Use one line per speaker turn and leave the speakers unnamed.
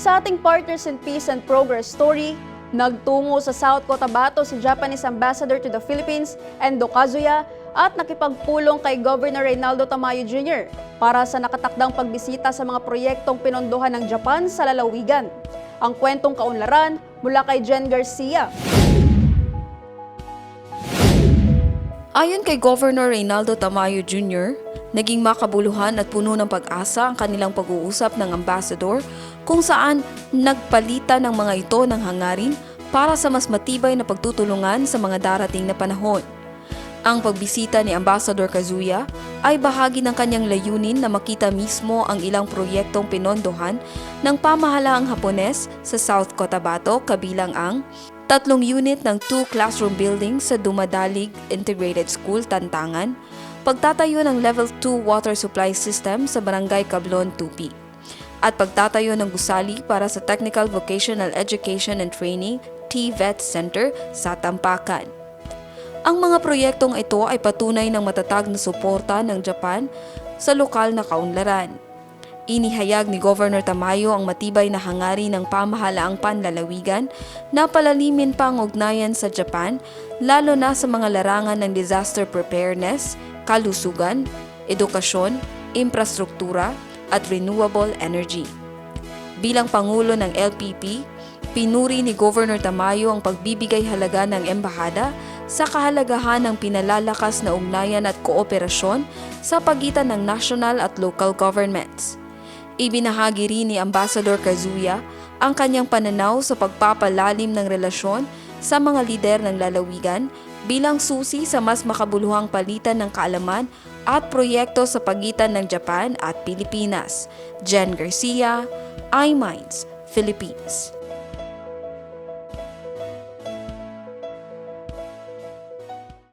Sa ating Partners in Peace and Progress story, nagtungo sa South Cotabato si Japanese Ambassador to the Philippines, Endo Kazuya, at nakipagpulong kay Governor Reynaldo Tamayo Jr. para sa nakatakdang pagbisita sa mga proyektong pinondohan ng Japan sa lalawigan. Ang kwentong kaunlaran mula kay Jen Garcia.
Ayon kay Governor Reynaldo Tamayo Jr., naging makabuluhan at puno ng pag-asa ang kanilang pag-uusap ng ambassador kung saan nagpalitan ng mga ito ng hangarin para sa mas matibay na pagtutulungan sa mga darating na panahon. Ang pagbisita ni Ambassador Kazuya ay bahagi ng kanyang layunin na makita mismo ang ilang proyektong pinondohan ng pamahalaang Hapones sa South Cotabato kabilang ang tatlong unit ng two classroom buildings sa Dumadalig Integrated School, Tantangan, pagtatayo ng Level 2 water supply system sa Barangay Cablon, Tupi, at pagtatayo ng gusali para sa Technical Vocational Education and Training TVET Center sa Tampakan. Ang mga proyektong ito ay patunay ng matatag na suporta ng Japan sa lokal na kaunlaran. Inihayag ni Governor Tamayo ang matibay na hangarin ng pamahalaang panlalawigan na palalimin pa ang ugnayan sa Japan lalo na sa mga larangan ng disaster preparedness, kalusugan, edukasyon, infrastruktura at renewable energy. Bilang Pangulo ng LPP, pinuri ni Governor Tamayo ang pagbibigay halaga ng embahada sa kahalagahan ng pinalalakas na ugnayan at kooperasyon sa pagitan ng national at local governments. Ibinahagi rin ni Ambassador Kazuya ang kanyang pananaw sa pagpapalalim ng relasyon sa mga lider ng lalawigan bilang susi sa mas makabuluhang palitan ng kaalaman at proyekto sa pagitan ng Japan at Pilipinas. Jen Garcia, iMinds, Philippines.